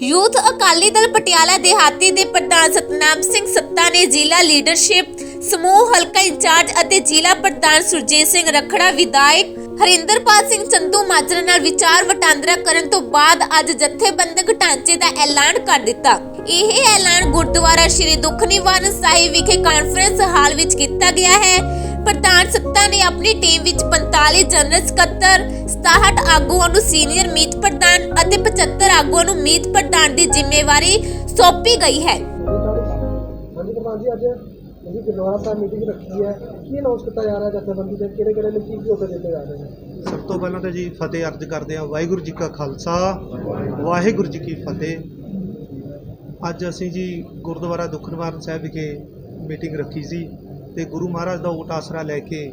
Youth Akali Dal Patiala ਦੇਹਾਤੀ ਦੇ ਪ੍ਰਧਾਨ ਸਤਨਾਮ ਸਿੰਘ ਸੱਤਾ ਨੇ ਜ਼ਿਲ੍ਹਾ ਲੀਡਰਸ਼ਿਪ, ਸਮੂਹ ਹਲਕਾ ਇੰਚਾਰਜ ਅਤੇ ਜ਼ਿਲ੍ਹਾ ਪ੍ਰਧਾਨ ਸੁਰਜੀਤ ਸਿੰਘ ਰਖੜਾ, ਵਿਧਾਇਕ ਹਰਿੰਦਰਪਾਲ ਸਿੰਘ ਚੰਦੂ ਮਾਜਰਾ ਨਾਲ ਵਿਚਾਰ ਵਟਾਂਦਰਾ ਕਰਨ ਤੋਂ ਬਾਅਦ ਅੱਜ ਜਥੇਬੰਦਕ ਢਾਂਚੇ ਦਾ ਐਲਾਨ ਕਰ ਦਿੱਤਾ। ਇਹ ਐਲਾਨ ਗੁਰਦੁਆਰਾ ਸ਼੍ਰੀ ਦੁੱਖ ਨਿਵਾਰਨ ਸਾਹਿਬ ਵਿਖੇ ਕਾਨਫਰੰਸ ਹਾਲ ਵਿੱਚ ਕੀਤਾ ਗਿਆ ਹੈ। ਪ੍ਰਧਾਨ ਸੱਤਾ ਨੇ ਆਪਣੀ ਟੀਮ ਵਿੱਚ 45 ਜਨਰਲ ਸਕੱਤਰ 67 ਆਗੂਆਂ ਨੂੰ ਸੀਨੀਅਰ ਮੀਤ ਪ੍ਰਧਾਨ ਅਤੇ 75 ਆਗੂਆਂ ਨੂੰ ਮੀਤ ਪ੍ਰਧਾਨ ਦੀ ਜ਼ਿੰਮੇਵਾਰੀ ਸੌਂਪੀ ਗਈ ਹੈ। ਹਾਂਜੀ ਪ੍ਰਧਾਨ ਜੀ ਅੱਜ ਅਸੀਂ ਗੁਰਦੁਆਰਾ ਸਾਹਿਬ ਮੀਟਿੰਗ ਰੱਖੀ ਹੈ। ਕੀ ਅਨਾਉਂਸ ਕੀਤਾ ਜਾ ਰਿਹਾ ਜਥੇਬੰਦੀ ਦੇ ਕਿਹੜੇ ਕਿਹੜੇ ਨੂੰ ਕੀ ਕੀ ਅਹੁਦੇ ਦਿੱਤੇ ਜਾ ਰਹੇ ਨੇ? ਸਭ ਤੋਂ ਪਹਿਲਾਂ ਤਾਂ ਜੀ ਫਤਿਹ ਅਰਜ ਕਰਦੇ ਹਾਂ। ਵਾਹਿਗੁਰੂ ਜੀ ਕਾ ਖਾਲਸਾ ਵਾਹਿਗੁਰੂ ਜੀ ਕੀ ਫਤਿਹ। ਅੱਜ ਅਸੀਂ ਜੀ ਗੁਰਦੁਆਰਾ ਦੁੱਖ ਨਿਵਾਰਨ ਸਾਹਿਬ ਵਿਖੇ ਮੀਟਿੰਗ ਰੱਖੀ ਸੀ। ਤੇ ਗੁਰੂ ਮਹਾਰਾਜ ਦਾ ਓਟ ਆਸਰਾ ਲੈ ਕੇ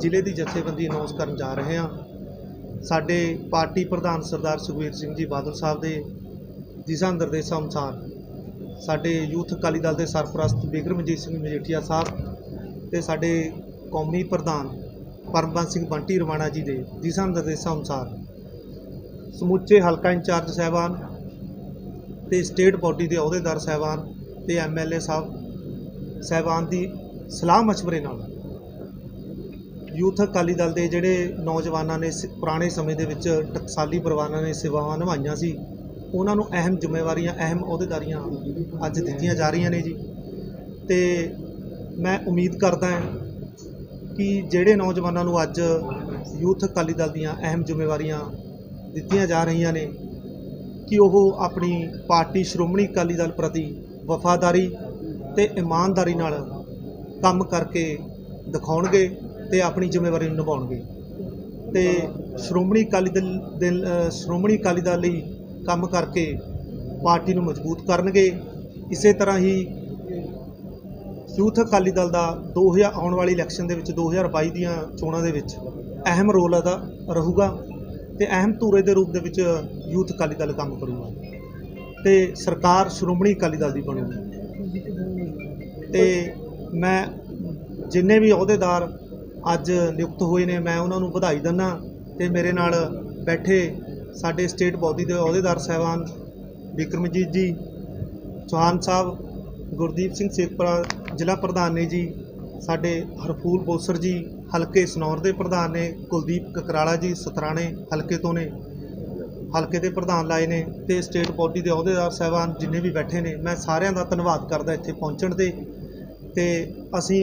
ਜ਼ਿਲ੍ਹੇ ਦੀ ਜਥੇਬੰਦੀ ਅਨਾਉਂਸ ਕਰਨ ਜਾ ਰਹੇ ਹਾਂ। ਸਾਡੇ ਪਾਰਟੀ ਪ੍ਰਧਾਨ ਸਰਦਾਰ ਸੁਖਬੀਰ ਸਿੰਘ ਜੀ ਬਾਦਲ ਸਾਹਿਬ ਦੇ ਦਿਸ਼ਾ ਨਿਰਦੇਸ਼ਾਂ ਅਨੁਸਾਰ ਸਾਡੇ ਯੂਥ ਅਕਾਲੀ ਦਲ ਦੇ ਸਰਪ੍ਰਸਤ ਬਿਕਰਮਜੀਤ ਸਿੰਘ ਮਜੀਠੀਆ ਸਾਹਿਬ ਤੇ ਸਾਡੇ ਕੌਮੀ ਪ੍ਰਧਾਨ ਪਰਮਬੰਸ ਸਿੰਘ ਬੰਟੀ ਰਵਾਣਾ ਜੀ ਦੇ ਦਿਸ਼ਾ ਨਿਰਦੇਸ਼ਾਂ ਅਨੁਸਾਰ ਸਮੁੱਚੇ ਹਲਕਾ ਇੰਚਾਰਜ ਸਾਹਿਬਾਨ ਤੇ ਸਟੇਟ ਬਾਡੀ ਦੇ ਅਹੁਦੇਦਾਰ ਸਾਹਿਬਾਨ ਤੇ ਐਮਐਲਏ ਸਾਹਿਬ ਸਾਹਿਬਾਨ ਦੀ ਸਲਾਹ مشਵਰੇ ਨਾਲ। ਯੂਥ ਅਕਾਲੀ ਦਲ ਦੇ ਜਿਹੜੇ ਨੌਜਵਾਨਾਂ ਨੇ ਸ- ਪੁਰਾਣੇ ਸਮੇਂ ਦੇ ਵਿੱਚ ਟਕਸਾਲੀ ਪਰਿਵਾਰਾਂ ਨੇ ਸੇਵਾਵਾਂ ਨਿਭਾਈਆਂ ਸੀ, ਉਹਨਾਂ ਨੂੰ ਅਹਿਮ ਜ਼ਿੰਮੇਵਾਰੀਆਂ, ਅਹਿਮ ਅਹੁਦੇਦਾਰੀਆਂ ਅੱਜ ਦਿੱਤੀਆਂ ਜਾ ਰਹੀਆਂ ਨੇ ਜੀ। ਤੇ ਮੈਂ ਉਮੀਦ ਕਰਦਾ ਹਾਂ ਕਿ ਜਿਹੜੇ ਨੌਜਵਾਨਾਂ ਨੂੰ ਅੱਜ ਯੂਥ ਅਕਾਲੀ ਦਲ ਦੀਆਂ ਅਹਿਮ ਜ਼ਿੰਮੇਵਾਰੀਆਂ ਦਿੱਤੀਆਂ ਜਾ ਰਹੀਆਂ ਨੇ, ਕਿ ਉਹ ਆਪਣੀ ਪਾਰਟੀ ਸ਼੍ਰੋਮਣੀ ਅਕਾਲੀ ਦਲ ਪ੍ਰਤੀ ਵਫਾਦਾਰੀ ਤੇ ਇਮਾਨਦਾਰੀ ਨਾਲ ਕੰਮ ਕਰਕੇ ਦਿਖਾਉਣਗੇ ਤੇ ਆਪਣੀ ਜ਼ਿੰਮੇਵਾਰੀ ਨੂੰ ਨਿਭਾਉਣਗੇ। ਤੇ ਸ਼੍ਰੋਮਣੀ ਅਕਾਲੀ ਦਲ ਦੇ ਸ਼੍ਰੋਮਣੀ ਅਕਾਲੀ ਦਲ ਲਈ ਕੰਮ ਕਰਕੇ ਪਾਰਟੀ ਨੂੰ ਮਜ਼ਬੂਤ ਕਰਨਗੇ। ਇਸੇ ਤਰ੍ਹਾਂ ਹੀ ਯੂਥ ਅਕਾਲੀ ਦਲ ਦਾ 2000 ਆਉਣ ਵਾਲੀ ਇਲੈਕਸ਼ਨ ਦੇ ਵਿੱਚ 2022 ਦੀਆਂ ਚੋਣਾਂ ਦੇ ਵਿੱਚ ਅਹਿਮ ਰੋਲ ਅਦਾ ਰਹੂਗਾ ਤੇ ਅਹਿਮ ਧੂਰੇ ਦੇ ਰੂਪ ਦੇ ਵਿੱਚ ਯੂਥ ਅਕਾਲੀ ਦਲ ਕੰਮ ਕਰੂਗਾ ਤੇ ਸਰਕਾਰ ਸ਼੍ਰੋਮਣੀ ਅਕਾਲੀ ਦਲ ਦੀ ਬਣੂਗੀ। ਤੇ ਮੈਂ ਜਿੰਨੇ ਵੀ ਅਹੁਦੇਦਾਰ ਅੱਜ ਨਿਯੁਕਤ ਹੋਏ ਨੇ, ਮੈਂ ਉਹਨਾਂ ਨੂੰ ਵਧਾਈ ਦਿੰਦਾ ਤੇ ਮੇਰੇ ਨਾਲ ਬੈਠੇ ਸਾਡੇ ਸਟੇਟ ਬੋਡੀ ਦੇ ਅਹੁਦੇਦਾਰ ਸਾਹਿਬਾਨ ਵਿਕਰਮਜੀਤ ਜੀ, ਚੌਹਾਨ ਸਾਹਿਬ, ਗੁਰਦੀਪ ਸਿੰਘ ਸੇਖਪੁਰਾ, ਜ਼ਿਲ੍ਹਾ ਪ੍ਰਧਾਨ ਨੇ ਜੀ, ਸਾਡੇ ਹਰਫੂਲ ਬੋਸਰ ਜੀ, ਹਲਕੇ ਸਨੌਰ ਦੇ ਪ੍ਰਧਾਨ ਨੇ, ਕੁਲਦੀਪ ਕਕਰਾਲਾ ਜੀ ਸਤਰਾਣੇ ਹਲਕੇ ਤੋਂ ਨੇ, ਹਲਕੇ ਦੇ ਪ੍ਰਧਾਨ ਲਾਏ ਨੇ ਤੇ ਸਟੇਟ ਬੋਡੀ ਦੇ ਅਹੁਦੇਦਾਰ ਸਾਹਿਬਾਨ ਜਿੰਨੇ ਵੀ ਬੈਠੇ ਨੇ, ਮੈਂ ਸਾਰਿਆਂ ਦਾ ਧੰਨਵਾਦ ਕਰਦਾ ਇੱਥੇ ਪਹੁੰਚਣ ਤੇ। ਤੇ ਅਸੀਂ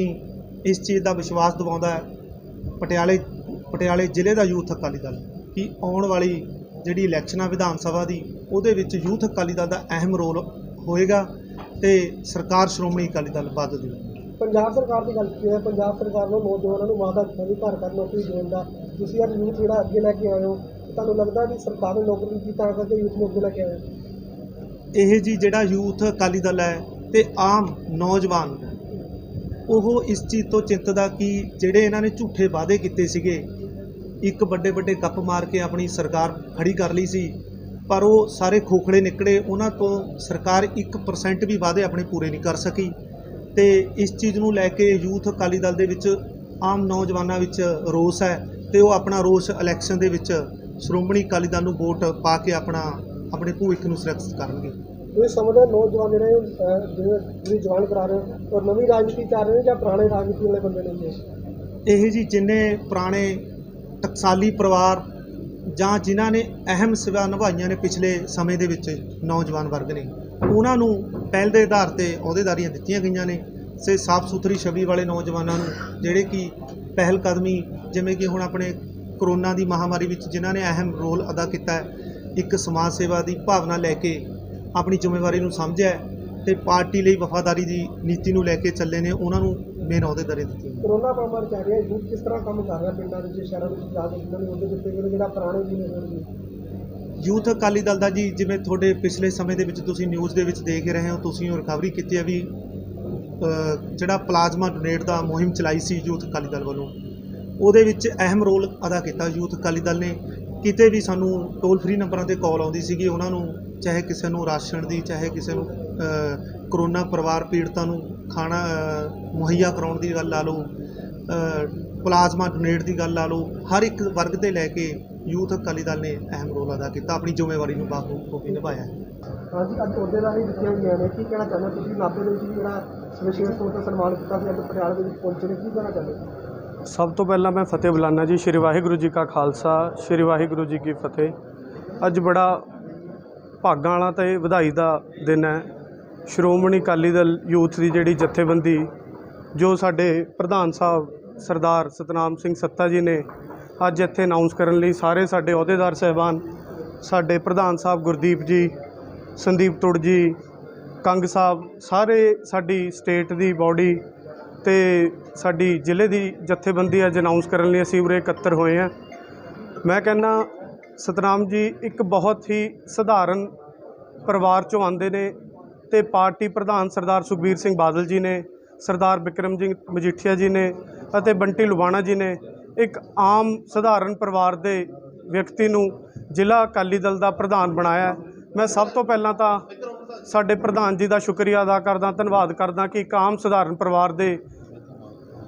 ਇਸ ਚੀਜ਼ ਦਾ ਵਿਸ਼ਵਾਸ ਦਿਵਾਉਂਦਾ ਪਟਿਆਲੇ ਪਟਿਆਲੇ ਜ਼ਿਲ੍ਹੇ ਦਾ ਯੂਥ ਅਕਾਲੀ ਦਲ ਕਿ ਆਉਣ ਵਾਲੀ ਜਿਹੜੀ ਇਲੈਕਸ਼ਨ ਆ ਵਿਧਾਨ ਸਭਾ ਦੀ ਉਹਦੇ ਵਿੱਚ ਯੂਥ ਅਕਾਲੀ ਦਲ ਦਾ ਅਹਿਮ ਰੋਲ ਹੋਏਗਾ ਤੇ ਸਰਕਾਰ ਸ਼੍ਰੋਮਣੀ ਅਕਾਲੀ ਦਲ ਬਦ ਦੀ ਪੰਜਾਬ ਸਰਕਾਰ ਦੀ ਗੱਲ ਕੀਤੀ ਹੈ ਪੰਜਾਬ ਸਰਕਾਰ ਨੂੰ ਨੌਜਵਾਨਾਂ ਨੂੰ ਵਾਅਦਾ ਕੀਤਾ ਵੀ ਘਰ ਘਰ ਨੌਕਰੀ ਦੇਣ ਦਾ ਤੁਸੀਂ ਅੱਜ ਯੂਥ ਜਿਹੜਾ ਅੱਗੇ ਲੈ ਕੇ ਆਏ ਹੋ ਤੁਹਾਨੂੰ ਲੱਗਦਾ ਵੀ ਸਰਕਾਰ ਨੇ ਨੌਕਰੀ ਦਿੱਤੀ ਤਾਂ ਕਰਕੇ ਯੂਥ ਨੂੰ ਅੱਗੇ ਲੈ ਕੇ ਆਏ? ਇਹ ਜੀ ਜਿਹੜਾ ਯੂਥ ਅਕਾਲੀ ਦਲ ਹੈ ਤੇ ਆਮ ਨੌਜਵਾਨ ਉਹ ਇਸ ਚੀਜ਼ ਤੋਂ ਚਿੰਤਦਾ ਕਿ ਜਿਹੜੇ ਇਹਨਾਂ ਨੇ ਝੂਠੇ ਵਾਅਦੇ ਕੀਤੇ ਸੀਗੇ, ਇੱਕ ਵੱਡੇ ਵੱਡੇ ਕੱਪ ਮਾਰ ਕੇ ਆਪਣੀ ਸਰਕਾਰ ਖੜੀ ਕਰ ਲਈ ਸੀ, ਪਰ ਉਹ ਸਾਰੇ ਖੋਖਲੇ ਨਿਕਲੇ, ਉਹਨਾਂ ਤੋਂ ਸਰਕਾਰ 1% ਵੀ ਵਾਅਦੇ ਆਪਣੇ ਪੂਰੇ ਨਹੀਂ ਕਰ ਸਕੀ। ਤੇ ਇਸ ਚੀਜ਼ ਨੂੰ ਲੈ ਕੇ ਯੂਥ ਅਕਾਲੀ ਦਲ ਦੇ ਵਿੱਚ ਆਮ ਨੌਜਵਾਨਾਂ ਵਿੱਚ ਰੋਸ ਹੈ ਤੇ ਉਹ ਆਪਣਾ ਰੋਸ ਇਲੈਕਸ਼ਨ ਦੇ ਵਿੱਚ ਸ਼੍ਰੋਮਣੀ ਅਕਾਲੀ ਦਲ ਨੂੰ ਵੋਟ ਪਾ ਕੇ ਆਪਣਾ, ਆਪਣੇ ਭਵਿੱਖ ਨੂੰ ਸੁਰੱਖਿਅਤ ਕਰਨਗੇ। ਤੁਸੀਂ ਸਮਝਦੇ ਨੌਜਵਾਨ ਜਿਹੜੇ ਅਹ, ਜਵਾਨ ਕਰਾ ਰਹੇ ਹੋ ਔਰ ਨਵੀਂ ਰਾਜਨੀਤੀ ਚੱਲ ਰਹੇ ਨੇ ਜਾਂ ਪੁਰਾਣੇ ਰਾਜਨੀਤੀ ਵਾਲੇ ਬੰਦੇ ਨੇ ਇਹ ਜੀ ਜਿੰਨੇ ਪੁਰਾਣੇ ਟਕਸਾਲੀ ਪਰਿਵਾਰ ਜਾਂ ਜਿਨ੍ਹਾਂ ਨੇ ਅਹਿਮ ਸੇਵਾ ਨਿਭਾਈਆਂ ਨੇ ਪਿਛਲੇ ਸਮੇਂ ਦੇ ਵਿੱਚ ਨੌਜਵਾਨ ਵਰਗ ਨੇ ਉਹਨਾਂ ਨੂੰ ਪਹਿਲ ਦੇ ਆਧਾਰ ਤੇ ਅਹੁਦੇਦਾਰੀਆਂ ਦਿੱਤੀਆਂ ਗਈਆਂ ਨੇ। ਸੇ ਸਾਫ਼ ਸੁਥਰੀ ਛਵੀ ਵਾਲੇ ਨੌਜਵਾਨਾਂ ਨੂੰ ਜਿਹੜੇ ਕਿ ਪਹਿਲ ਕਦਮੀ ਜਿਵੇਂ ਕਿ ਹੁਣ ਆਪਣੇ ਕਰੋਨਾ ਦੀ ਮਹਾਮਾਰੀ ਵਿੱਚ ਜਿਨ੍ਹਾਂ ਨੇ ਅਹਿਮ ਰੋਲ ਅਦਾ ਕੀਤਾ ਹੈ ਇੱਕ ਸਮਾਜ ਸੇਵਾ ਦੀ ਭਾਵਨਾ ਲੈ ਕੇ ਆਪਣੀ ਜ਼ਿੰਮੇਵਾਰੀ ਨੂੰ ਸਮਝਿਆ ਤੇ ਪਾਰਟੀ ਲਈ ਵਫਾਦਾਰੀ ਦੀ ਨੀਤੀ ਨੂੰ ਲੈ ਕੇ ਚੱਲੇ ਨੇ ਉਹਨਾਂ ਨੂੰ ਮੇਨ ਅਹੁਦੇਦਾਰੀ ਦਿੱਤੀ ਕਰੋਨਾ ਮਹਾਮਾਰੀ ਚੱਲ ਰਹੀ ਯੂਥ ਕਿਸ ਤਰ੍ਹਾਂ ਕੰਮ ਕਰ ਰਿਹਾ ਪਿੰਡਾਂ ਵਿੱਚ ਸ਼ਹਿਰਾਂ ਵਿੱਚ ਜਾ ਕੇ ਜਿਨ੍ਹਾਂ ਨੂੰ ਉਹਦੇ ਦਿੱਤੇ ਗਏ ਜਿਹੜਾ ਪੁਰਾਣੇ ਵੀ ਨੇ ਯੂਥ ਅਕਾਲੀ ਦਲ ਦਾ ਜੀ ਜਿਵੇਂ ਤੁਹਾਡੇ ਪਿਛਲੇ ਸਮੇਂ ਦੇ ਵਿੱਚ ਤੁਸੀਂ ਨਿਊਜ਼ ਦੇ ਵਿੱਚ ਦੇਖ ਰਹੇ ਹੋ ਤੁਸੀਂ ਰਿਕਵਰੀ ਕੀਤੀ ਹੈ ਵੀ ਜਿਹੜਾ ਪਲਾਜ਼ਮਾ ਡੋਨੇਟ ਦਾ ਮੁਹਿੰਮ ਚਲਾਈ ਸੀ ਯੂਥ ਅਕਾਲੀ ਦਲ ਵੱਲੋਂ ਉਹਦੇ ਵਿੱਚ ਅਹਿਮ ਰੋਲ ਅਦਾ ਕੀਤਾ ਯੂਥ ਅਕਾਲੀ ਦਲ ਨੇ। ਕਿਤੇ ਵੀ ਸਾਨੂੰ ਟੋਲ ਫ੍ਰੀ ਨੰਬਰਾਂ ਤੇ ਕਾਲ ਆਉਂਦੀ ਸੀਗੀ, ਉਹਨਾਂ ਨੂੰ ਚਾਹੇ ਕਿਸੇ ਨੂੰ ਰਾਸ਼ਨ ਦੀ, ਚਾਹੇ ਕਿਸੇ ਨੂੰ ਕਰੋਨਾ ਪਰਿਵਾਰ ਪੀੜਤਾਂ ਨੂੰ ਖਾਣਾ ਮੁਹੱਈਆ ਕਰਾਉਣ ਦੀ ਗੱਲ ਲਾ ਲਓ ਪਲਾਜ਼ਮਾ ਡੋਨੇਟ ਦੀ ਗੱਲ ਲਾ ਲਓ, ਹਰ ਇੱਕ ਵਰਗ ਤੇ ਲੈ ਕੇ ਯੂਥ ਅਕਾਲੀ ਦਲ ਨੇ ਅਹਿਮ ਰੋਲ ਅਦਾ ਕੀਤਾ, ਆਪਣੀ ਜ਼ਿੰਮੇਵਾਰੀ ਨੂੰ ਬਾਖਬੂ ਹੋ ਕੇ ਨਿਭਾਇਆ ਹਾਂਜੀ, ਅੱਜ ਉਹਦੇ ਰਾਹੀਂ ਦਿੱਤੀਆਂ ਗਈਆਂ ਨੇ, ਕੀ ਕਹਿਣਾ ਚਾਹੁੰਦੇ ਤੁਸੀਂ ਨਾਭੇ ਦੇ ਵਿੱਚ ਜਿਹੜਾ ਵਿਸ਼ੇਸ਼ ਤੌਰ ਤੇ ਸਨਮਾਨ ਕੀਤਾ ਸੀ, ਅੱਜ ਪਟਿਆਲਾ ਦੇ ਵਿੱਚ ਪਹੁੰਚੇ ਨੇ, ਕੀ ਕਹਿਣਾ ਚਾਹੁੰਦੇ ਸਭ ਤੋਂ ਪਹਿਲਾਂ ਮੈਂ ਫਤਿਹ ਬੁਲਾਨਾ ਜੀ, ਸ਼੍ਰੀ ਵਾਹਿਗੁਰੂ ਜੀ ਕਾ ਖਾਲਸਾ, ਸ਼੍ਰੀ ਵਾਹਿਗੁਰੂ ਜੀ ਕੀ ਫਤਿਹ। ਅੱਜ ਬੜਾ ਭਾਗਾਂ ਵਾਲਾ ਤੇ ਵਧਾਈ ਦਾ ਦਿਨ ਹੈ। ਸ਼੍ਰੋਮਣੀ ਅਕਾਲੀ ਦਲ ਯੂਥ ਦੀ ਜਿਹੜੀ ਜਥੇਬੰਦੀ, ਜੋ ਸਾਡੇ ਪ੍ਰਧਾਨ ਸਾਹਿਬ ਸਰਦਾਰ ਸਤਨਾਮ ਸਿੰਘ ਸੱਤਾ ਜੀ ਨੇ ਅੱਜ ਇੱਥੇ ਅਨਾਉਂਸ ਕਰਨ ਲਈ ਸਾਰੇ ਸਾਡੇ ਅਹੁਦੇਦਾਰ ਸਹਿਬਾਨ, ਸਾਡੇ ਪ੍ਰਧਾਨ ਸਾਹਿਬ ਗੁਰਦੀਪ ਜੀ, ਸੰਦੀਪ ਤੁੜ ਜੀ, ਕੰਗ ਸਾਹਿਬ, ਸਾਰੇ ਸਾਡੀ ਸਟੇਟ ਦੀ ਬਾਡੀ ਤੇ ਸਾਡੀ ਜ਼ਿਲ੍ਹੇ ਦੀ ਜਥੇਬੰਦੀ ਅੱਜ ਅਨਾਉਂਸ ਕਰਨ ਲਈ ਅਸੀਂ ਉਰੇ ਇਕੱਤਰ ਹੋਏ ਹਾਂ। ਮੈਂ ਕਹਿੰਦਾ, ਸਤਨਾਮ ਜੀ, ਇੱਕ ਬਹੁਤ ਹੀ ਸਧਾਰਨ ਪਰਿਵਾਰ ਚੋਂ ਆਉਂਦੇ ਨੇ ਤੇ ਪਾਰਟੀ ਪ੍ਰਧਾਨ ਸਰਦਾਰ ਸੁਖਬੀਰ ਸਿੰਘ ਬਾਦਲ ਜੀ ਨੇ, ਸਰਦਾਰ ਬਿਕਰਮ ਸਿੰਘ ਮਜੀਠੀਆ ਜੀ ਨੇ ਅਤੇ ਬੰਟੀ ਲੁਬਾਣਾ ਜੀ ਨੇ ਇੱਕ ਆਮ ਸਧਾਰਨ ਪਰਿਵਾਰ ਦੇ ਵਿਅਕਤੀ ਨੂੰ ਜ਼ਿਲ੍ਹਾ ਅਕਾਲੀ ਦਲ ਦਾ ਪ੍ਰਧਾਨ ਬਣਾਇਆ। ਮੈਂ ਸਭ ਤੋਂ ਪਹਿਲਾਂ ਤਾਂ ਸਾਡੇ ਪ੍ਰਧਾਨ ਜੀ ਦਾ ਸ਼ੁਕਰੀਆ ਅਦਾ ਕਰਦਾ, ਧੰਨਵਾਦ ਕਰਦਾ ਕਿ ਇੱਕ ਆਮ ਸਧਾਰਨ ਪਰਿਵਾਰ ਦੇ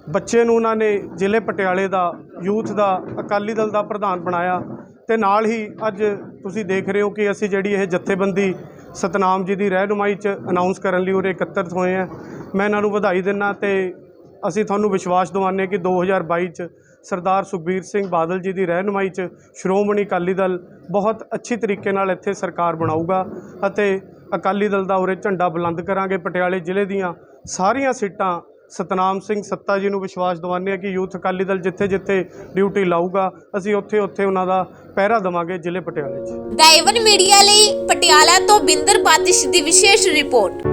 ਬੱਚੇ ਨੂੰ ਉਹਨਾਂ ਨੇ ਜ਼ਿਲ੍ਹੇ ਪਟਿਆਲੇ ਦਾ, ਯੂਥ ਦਾ, ਅਕਾਲੀ ਦਲ ਦਾ ਪ੍ਰਧਾਨ ਬਣਾਇਆ ਤੇ ਨਾਲ ਹੀ ਅੱਜ ਤੁਸੀਂ ਦੇਖ ਰਹੇ ਹੋ ਕਿ ਅਸੀਂ ਜਿਹੜੀ ਇਹ ਜਥੇਬੰਦੀ ਸਤਨਾਮ ਜੀ ਦੀ ਰਹਿਨੁਮਾਈ 'ਚ ਅਨਾਉਂਸ ਕਰਨ ਲਈ ਉਰੇ ਇਕੱਤਰਿਤ ਹੋਏ ਹਾਂ। ਮੈਂ ਇਹਨਾਂ ਨੂੰ ਵਧਾਈ ਦਿੰਦਾ ਤੇ ਅਸੀਂ ਤੁਹਾਨੂੰ ਵਿਸ਼ਵਾਸ ਦਿਵਾਉਂਦੇ ਹਾਂ ਕਿ 2022 'ਚ ਸਰਦਾਰ ਸੁਖਬੀਰ ਸਿੰਘ ਬਾਦਲ ਜੀ ਦੀ ਰਹਿਨੁਮਾਈ 'ਚ ਸ਼੍ਰੋਮਣੀ ਅਕਾਲੀ ਦਲ ਬਹੁਤ ਅੱਛੀ ਤਰੀਕੇ ਨਾਲ ਇੱਥੇ ਸਰਕਾਰ ਬਣਾਊਗਾ ਅਤੇ ਅਕਾਲੀ ਦਲ ਦਾ ਉਰੇ ਝੰਡਾ ਬੁਲੰਦ ਕਰਾਂਗੇ ਪਟਿਆਲੇ ਜ਼ਿਲ੍ਹੇ ਦੀਆਂ ਸਾਰੀਆਂ ਸੀਟਾਂ। ਸਤਨਾਮ ਸਿੰਘ ਸੱਤਾ ਜੀ ਨੂੰ ਵਿਸ਼ਵਾਸ ਦਿਵਾਉਂਦੇ ਹਾਂ ਕਿ ਯੂਥ ਅਕਾਲੀ ਦਲ ਜਿੱਥੇ ਜਿੱਥੇ ਡਿਊਟੀ ਲਾਊਗਾ, ਅਸੀਂ ਉੱਥੇ ਉੱਥੇ ਉਹਨਾਂ ਦਾ ਪਹਿਰਾ ਦੇਵਾਂਗੇ ਜ਼ਿਲ੍ਹੇ ਪਟਿਆਲੇ 'ਚ। ਡਾਈਵਨ ਮੀਡੀਆ ਲਈ ਪਟਿਆਲਾ ਤੋਂ ਬਿੰਦਰ ਬਾਤਿਸ਼ ਦੀ ਵਿਸ਼ੇਸ਼ ਰਿਪੋਰਟ।